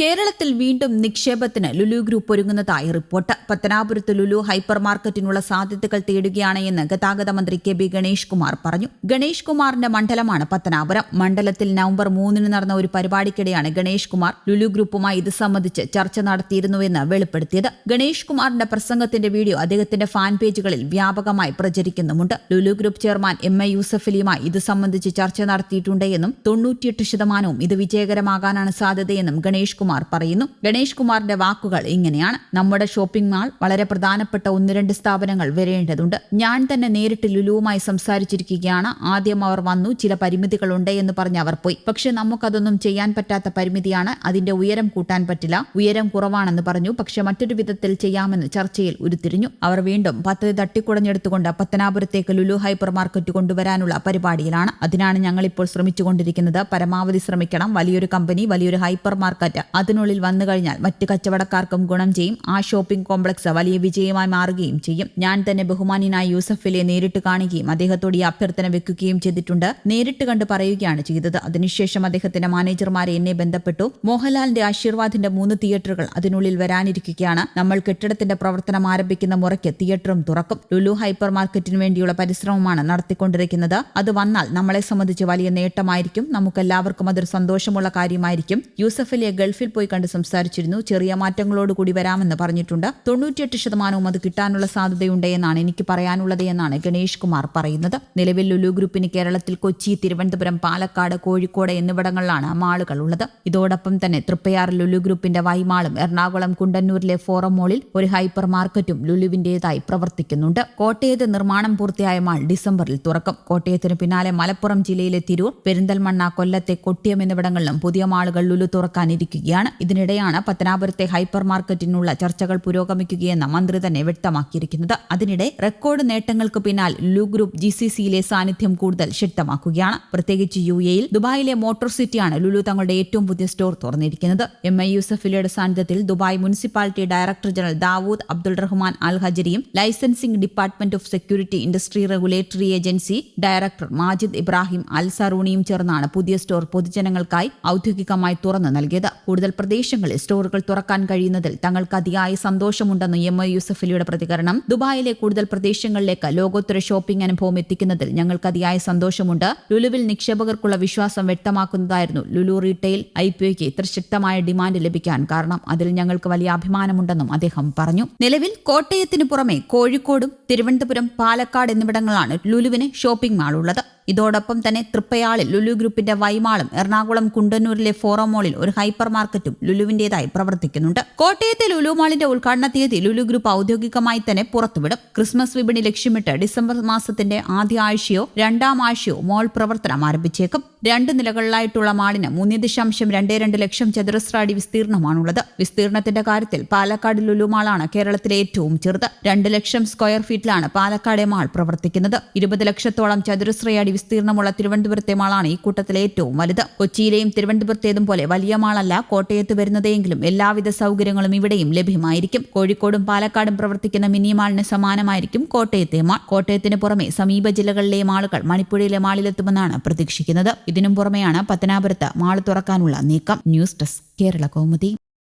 കേരളത്തിൽ വീണ്ടും നിക്ഷേപത്തിന് ലുലു ഗ്രൂപ്പ് ഒരുങ്ങുന്നതായി റിപ്പോർട്ട്. പത്തനാപുരത്ത് ലുലു ഹൈപ്പർ മാർക്കറ്റിനുള്ള സാധ്യതകൾ തേടുകയാണ് എന്ന് ഗതാഗത മന്ത്രി കെ ബി ഗണേഷ് കുമാർ പറഞ്ഞു. ഗണേഷ് കുമാറിന്റെ മണ്ഡലമാണ് പത്തനാപുരം. മണ്ഡലത്തിൽ നവംബർ മൂന്നിന് നടന്ന ഒരു പരിപാടിക്കിടെയാണ് ഗണേഷ് കുമാർ ലുലു ഗ്രൂപ്പുമായി ഇത് സംബന്ധിച്ച് ചർച്ച നടത്തിയിരുന്നുവെന്ന് വെളിപ്പെടുത്തിയത്. ഗണേഷ് കുമാറിന്റെ പ്രസംഗത്തിന്റെ വീഡിയോ അദ്ദേഹത്തിന്റെ ഫാൻ പേജുകളിൽ വ്യാപകമായി പ്രചരിക്കുന്നുമുണ്ട്. Lulu group chairman M A യൂസഫലിയുമായി ഇത് സംബന്ധിച്ച് ചർച്ച നടത്തിയിട്ടുണ്ടെന്നും തൊണ്ണൂറ്റിയെട്ട് ശതമാനവും ഇത് വിജയകരമാകാനാണ് സാധ്യതയെന്നും ഗണേഷ് കുമാർ പറയുന്നു. ഗണേഷ് കുമാറിന്റെ വാക്കുകൾ ഇങ്ങനെയാണ്. നമ്മുടെ ഷോപ്പിംഗ് മാൾ വളരെ പ്രധാനപ്പെട്ട ഒന്ന് രണ്ട് സ്ഥാപനങ്ങൾ വരേണ്ടതുണ്ട്. ഞാൻ തന്നെ നേരിട്ട് ലുലുവുമായി സംസാരിച്ചിരിക്കുകയാണ്. ആദ്യം അവർ വന്നു ചില പരിമിതികളുണ്ട് എന്ന് പറഞ്ഞ് അവർ പോയി. പക്ഷെ നമുക്കതൊന്നും ചെയ്യാൻ പറ്റാത്ത പരിമിതിയാണ്. അതിന്റെ ഉയരം കൂട്ടാൻ പറ്റില്ല. ഉയരം കുറവാണെന്ന് പറഞ്ഞു. പക്ഷെ മറ്റൊരു വിധത്തിൽ ചെയ്യാമെന്ന് ചർച്ചയിൽ ഉരുത്തിരിഞ്ഞു. അവർ വീണ്ടും പദ്ധതി തട്ടിക്കുടഞ്ഞെടുത്തുകൊണ്ട് പത്തനാപുരത്തേക്ക് ലുലു ഹൈപ്പർ മാർക്കറ്റ് കൊണ്ടുവരാനുള്ള പരിപാടിയിലാണ്. അതിനാണ് ഞങ്ങൾ ഇപ്പോൾ ശ്രമിച്ചുകൊണ്ടിരിക്കുന്നത്. പരമാവധി ശ്രമിക്കണം. വലിയൊരു കമ്പനി വലിയൊരു ഹൈപ്പർ മാർക്കറ്റ് അതിനുള്ളിൽ വന്നു കഴിഞ്ഞാൽ മറ്റ് കച്ചവടക്കാർക്കും ഗുണം ചെയ്യും. ആ ഷോപ്പിംഗ് കോംപ്ലക്സ് വലിയ വിജയമായി മാറുകയും ചെയ്യും. ഞാൻ തന്നെ ബഹുമാനിനായ യൂസഫിലെ നേരിട്ട് കാണുകയും അദ്ദേഹത്തോട് ഈ അഭ്യർത്ഥന വെക്കുകയും ചെയ്തിട്ടുണ്ട്. നേരിട്ട് കണ്ട് പറയുകയാണ് ചെയ്തത്. അതിനുശേഷം അദ്ദേഹത്തിന്റെ മാനേജർമാരെ എന്നെ ബന്ധപ്പെട്ടു. മോഹൻലാലിന്റെ ആശീർവാദിന്റെ മൂന്ന് തിയേറ്ററുകൾ അതിനുള്ളിൽ വരാനിരിക്കുകയാണ്. നമ്മൾ കെട്ടിടത്തിന്റെ പ്രവർത്തനം ആരംഭിക്കുന്ന മുറയ്ക്ക് തിയേറ്ററും തുറക്കും. ലുലു ഹൈപ്പർ മാർക്കറ്റിന് വേണ്ടിയുള്ള പരിശ്രമമാണ് നടത്തിക്കൊണ്ടിരിക്കുന്നത്. അത് വന്നാൽ നമ്മളെ സംബന്ധിച്ച് വലിയ നേട്ടമായിരിക്കും. നമുക്കെല്ലാവർക്കും അതൊരു സന്തോഷമുള്ള കാര്യമായിരിക്കും. യൂസഫലിയെ ഗൾഫിൽ പോയി കണ്ട് സംസാരിച്ചിരുന്നു. ചെറിയ മാറ്റങ്ങളോടുകൂടി വരാമെന്ന് പറഞ്ഞിട്ടുണ്ട്. തൊണ്ണൂറ്റിയെട്ട് ശതമാനവും അത് കിട്ടാനുള്ള സാധ്യതയുണ്ട് എന്നാണ് എനിക്ക് പറയാനുള്ളത് എന്നാണ് ഗണേഷ് കുമാർ പറയുന്നത്. നിലവിൽ ലുലു ഗ്രൂപ്പിന് കേരളത്തിൽ കൊച്ചി തിരുവനന്തപുരം പാലക്കാട് കോഴിക്കോട് എന്നിവിടങ്ങളിലാണ് മാളുകൾ ഉള്ളത്. ഇതോടൊപ്പം തന്നെ തൃപ്പയാർ ലുലു ഗ്രൂപ്പിന്റെ വൈമാളും എറണാകുളം കുണ്ടന്നൂരിലെ ഫോറം മോളിൽ ഒരു ഹൈപ്പർ മാർക്കറ്റും ലുലുവിന്റേതായി പ്രവർത്തിക്കുന്നുണ്ട്. കോട്ടയത്ത് നിർമ്മാണം പൂർത്തിയായ മാൾ ഡിസംബറിൽ തുറക്കും. കോട്ടയത്തിന് പിന്നാലെ മലപ്പുറം ജില്ലയിലെ തിരൂർ പെരിന്തൽമണ്ണ കൊല്ലത്തെ കൊട്ടിയം എന്നിവിടങ്ങളിലും പുതിയ മാളുകൾ ലുലു തുറക്കാനിരിക്കുകയാണ്. ഇതിനിടെയാണ് പത്തനാപുരത്തെ ഹൈപ്പർ മാർക്കറ്റിനുള്ള ചർച്ചകൾ പുരോഗമിക്കുകയെന്ന് മന്ത്രി തന്നെ വ്യക്തമാക്കിയിരിക്കുന്നത്. അതിനിടെ റെക്കോർഡ് നേട്ടങ്ങൾക്ക് പിന്നാൽ ലു ഗ്രൂപ്പ് ജി സി സിയിലെ സാന്നിധ്യം കൂടുതൽ ശക്തമാക്കുകയാണ്. പ്രത്യേകിച്ച് യു എയിൽ ദുബായിലെ മോട്ടോർ സിറ്റിയാണ് ലുലു തങ്ങളുടെ ഏറ്റവും പുതിയ സ്റ്റോർ തുറന്നിരിക്കുന്നത്. എം ഐ യൂസഫിലയുടെ സാന്നിധ്യത്തിൽ Dubai municipality director general Dawood Abdul Rahman Al ഹജരിയും licensing department of security industry regulatory agency director Majid Ibrahim Al സറൂണിയും ചേർന്നാണ് പുതിയ സ്റ്റോർ പൊതുജനങ്ങൾക്കായി ഔദ്യോഗികമായി തുറന്നു നൽകിയത്. കൂടുതൽ പ്രദേശങ്ങളിൽ സ്റ്റോറുകൾ തുറക്കാൻ കഴിയുന്നതിൽ തങ്ങൾക്ക് അതിയായ സന്തോഷമുണ്ടെന്ന് എം ഒ യൂസഫലിയുടെ പ്രതികരണം. ദുബായിലെ കൂടുതൽ പ്രദേശങ്ങളിലേക്ക് ലോകോത്തര ഷോപ്പിംഗ് അനുഭവം എത്തിക്കുന്നതിൽ ഞങ്ങൾക്ക് അതിയായ സന്തോഷമുണ്ട്. ലുലുവിൽ നിക്ഷേപകർക്കുള്ള വിശ്വാസം വ്യക്തമാക്കുന്നതായിരുന്നു ലുലു റീറ്റെയിൽ ഐ പി ഒക്ക് ഇത്ര ശക്തമായ ഡിമാൻഡ് ലഭിക്കാൻ കാരണം അതിൽ ഞങ്ങൾക്ക് വലിയ അഭിമാനമുണ്ടെന്നും അദ്ദേഹം പറഞ്ഞു. നിലവിൽ കോട്ടയത്തിന് പുറമെ കോഴിക്കോടും തിരുവനന്തപുരം പാലക്കാട് എന്നിവിടങ്ങളാണ് ലുലുവിന് ഷോപ്പിംഗ് മാൾ ഉള്ളത് ഇതോടൊപ്പം തന്നെ തൃപ്പയാളിൽ ലുലു ഗ്രൂപ്പിന്റെ വൈമാളും എറണാകുളം കുണ്ടന്നൂരിലെ ഫോറം മോളിൽ ഒരു ഹൈപ്പർ മാർക്കറ്റും ലുലുവിന്റേതായി പ്രവർത്തിക്കുന്നുണ്ട്. കോട്ടയത്തെ ലുലു മാളിന്റെ ഉദ്ഘാടന തീയതി ലുലു ഗ്രൂപ്പ് ഔദ്യോഗികമായി തന്നെ പുറത്തുവിടും. ക്രിസ്മസ് വിപണി ലക്ഷ്യമിട്ട് ഡിസംബർ മാസത്തിന്റെ ആദ്യ ആഴ്ചയോ രണ്ടാം ആഴ്ചയോ മോൾ പ്രവർത്തനം ആരംഭിച്ചേക്കും. രണ്ട് നിലകളിലായിട്ടുള്ള മാളിന് മൂന്ന് ദശാംശം രണ്ട് രണ്ട് ലക്ഷം ചതുരശ്ര അടി വിസ്തീർണമാണുള്ളത്. വിസ്തീർണത്തിന്റെ കാര്യത്തിൽ പാലക്കാട് ലുലു മാളാണ് കേരളത്തിലെ ഏറ്റവും ചെറുത്. രണ്ട് ലക്ഷം സ്ക്വയർ ഫീറ്റിലാണ് പാലക്കാട് മാൾ പ്രവർത്തിക്കുന്നത്. ഇരുപത് ലക്ഷത്തോളം ചതുരശ്രയടി വിസ്തീർണമുള്ള തിരുവനന്തപുരത്തെ മാളാണ് ഈ കൂട്ടത്തിലെ ഏറ്റവും വലുത്. കൊച്ചിയിലെയും തിരുവനന്തപുരത്തേതും പോലെ വലിയ മാളല്ല കോട്ടയത്ത് വരുന്നതെങ്കിലും എല്ലാവിധ സൗകര്യങ്ങളും ഇവിടെയും ലഭ്യമായിരിക്കും. കോഴിക്കോടും പാലക്കാടും പ്രവർത്തിക്കുന്ന മിനി മാളിന് സമാനമായിരിക്കും കോട്ടയത്തെ മാൾ. കോട്ടയത്തിന് പുറമെ സമീപ ജില്ലകളിലെ മാളുകൾ മണിപ്പുഴയിലെ മാളിലെത്തുമെന്നാണ് പ്രതീക്ഷിക്കുന്നത്. ഇതിനും പുറമെയാണ് പത്തനാപുരത്ത് മാൾ തുറക്കാനുള്ള നീക്കം. News desk Kerala Kaumudi.